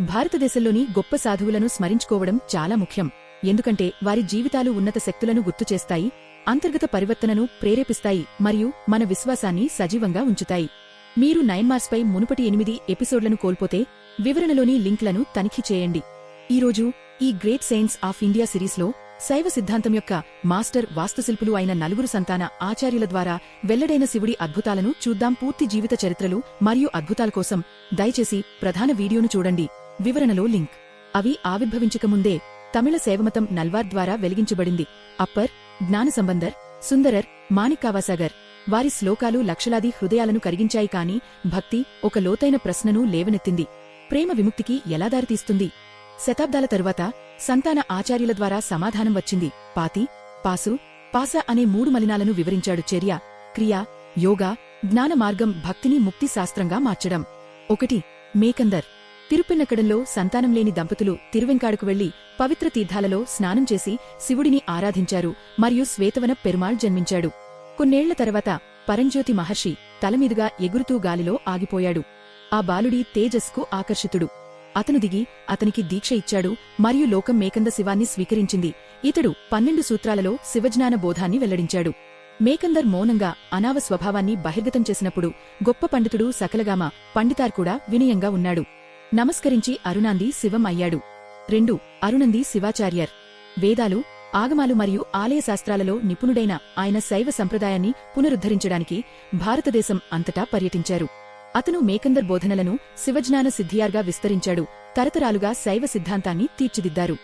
భారతదేశంలోని గొప్ప సాధువులను స్మరించుకోవడం చాలా ముఖ్యం. ఎందుకంటే వారి జీవితాలు ఉన్నత శక్తులను గుర్తుచేస్తాయి అంతర్గత పరివర్తనను ప్రేరేపిస్తాయి మరియు మన విశ్వాసాన్ని సజీవంగా ఉంచుతాయి. మీరు నైన్మార్స్పై మునుపటి ఎనిమిది ఎపిసోడ్లను కోల్పోతే వివరణలోని లింక్లను తనిఖీ చేయండి. ఈరోజు ఈ గ్రేట్ సైన్స్ ఆఫ్ ఇండియా సిరీస్లో శైవ సిద్ధాంతం యొక్క మాస్టర్ వాస్తుశిల్పులు అయిన నలుగురు సంతాన ఆచార్యుల ద్వారా వెల్లడైన శివుడి అద్భుతాలను చూద్దాం. పూర్తి జీవిత చరిత్రలు మరియు అద్భుతాల కోసం దయచేసి ప్రధాన వీడియోను చూడండి. వివరణలో లింక్. అవి ఆవిర్భవించకముందే తమిళ సేవమతం నల్వార్ ద్వారా వెలిగించబడింది. అప్పర్ జ్ఞానసంబంధర్ సుందరర్ మాణిక్కావాసాగర్ వారి శ్లోకాలు లక్షలాది హృదయాలను కరిగించాయి కాని భక్తి ఒక లోతైన ప్రశ్నను లేవనెత్తింది. ప్రేమ విముక్తికి ఎలా దారితీస్తుంది? శతాబ్దాల తరువాత సంతాన ఆచార్యుల ద్వారా సమాధానం వచ్చింది. పాతి పాసు పాస అనే మూడు మలినాలను వివరించాడు చర్య క్రియ యోగా జ్ఞాన మార్గం భక్తిని ముక్తి శాస్త్రంగా మార్చడం. ఒకటి మేకందర్. తిరుపెన్నకడంలో సంతానం లేని దంపతులు తిరువెంకాడుకు వెళ్ళి పవిత్ర తీర్థాలలో స్నానం చేసి శివుడిని ఆరాధించారు మరియు శ్వేతవన పెరుమాళ్ జన్మించాడు. కొన్నేళ్ళ తర్వాత పరంజ్యోతి మహర్షి తలమీదుగా ఎగురుతూ గాలిలో ఆగిపోయాడు. ఆ బాలుడి తేజస్కు ఆకర్షితుడు. అతను దిగి అతనికి దీక్ష ఇచ్చాడు మరియు లోకం మేకంద శివాన్ని స్వీకరించింది. ఇతడు పన్నెండు సూత్రాలలో శివజ్ఞాన బోధాన్ని వెల్లడించాడు. మేకందర్ మౌనంగా అనావ స్వభావాన్ని బహిర్గతం చేసినప్పుడు గొప్ప పండితుడు సకలగామ పండితార్ కూడా వినయంగా ఉన్నాడు. నమస్కరించి అరుణాంది శివం అయ్యాడు రెండు అరుణంది శివాచార్యర్. వేదాలు ఆగమాలు మరియు ఆలయ శాస్త్రాలలో నిపుణుడైన ఆయన శైవ సంప్రదాయాన్ని పునరుద్ధరించడానికి భారతదేశం అంతటా పర్యటించారు. అతను మేకందర్ బోధనలను శివజ్ఞాన సిద్ధియార్గా విస్తరించాడు తరతరాలుగా శైవ సిద్ధాంతాన్ని తీర్చిదిద్దారు.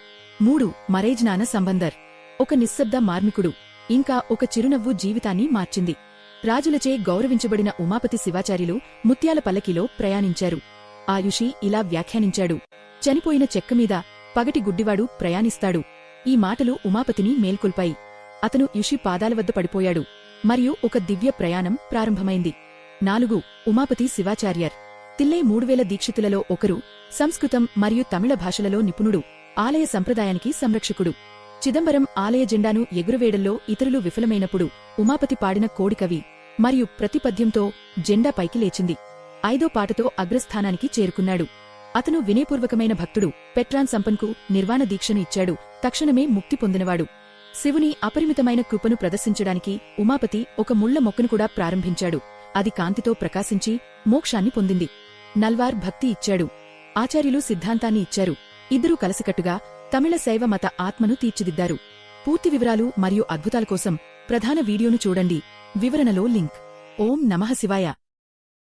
మూడు మరేజ్ఞాన సంబంధర్. ఒక నిశ్శబ్ద మార్మికుడు ఇంకా ఒక చిరునవ్వు జీవితాన్ని మార్చింది. రాజులచే గౌరవించబడిన ఉమాపతి శివాచార్యులు ముత్యాల పల్లకిలో ప్రయాణించారు. ఆయుషి ఇలా వ్యాఖ్యానించాడు. చనిపోయిన చెక్కమీద పగటి గుడ్డివాడు ప్రయాణిస్తాడు. ఈ మాటలు ఉమాపతిని మేల్కొల్పాయి. అతను యుషి పాదాల వద్ద పడిపోయాడు. మరియు ఒక దివ్య ప్రయాణం ప్రారంభమైంది. నాలుగు ఉమాపతి శివాచార్యర్. తిల్లై మూడువేల దీక్షితులలో ఒకరు సంస్కృతం మరియు తమిళ భాషలలో నిపుణుడు ఆలయ సంప్రదాయానికి సంరక్షకుడు. చిదంబరం ఆలయ జెండాను ఎగురవేయడంలో ఇతరులు విఫలమైనప్పుడు ఉమాపతి పాడిన కోడికవి మరియు ప్రతిపద్యంతో జెండా పైకి లేచింది. ఐదో పాటతో అగ్రస్థానానికి చేరుకున్నాడు. అతను వినయపూర్వకమైన భక్తుడు. పెట్రాన్ సంపన్కు నిర్వాణ దీక్షను ఇచ్చాడు. తక్షణమే ముక్తి పొందినవాడు. శివుని అపరిమితమైన కృపను ప్రదర్శించడానికి ఉమాపతి ఒక ముళ్ళ మొక్కను కూడా ప్రారంభించాడు. అది కాంతితో ప్రకాశించి మోక్షాన్ని పొందింది. నల్వార్ భక్తి ఇచ్చాడు. ఆచార్యులు సిద్ధాంతాన్ని ఇచ్చారు. ఇద్దరూ కలసికట్టుగా తమిళ శైవ మత ఆత్మను తీర్చిదిద్దారు. పూర్తి వివరాలు మరియు అద్భుతాల కోసం ప్రధాన వీడియోను చూడండి. వివరణలో లింక్. ఓం నమః శివాయ.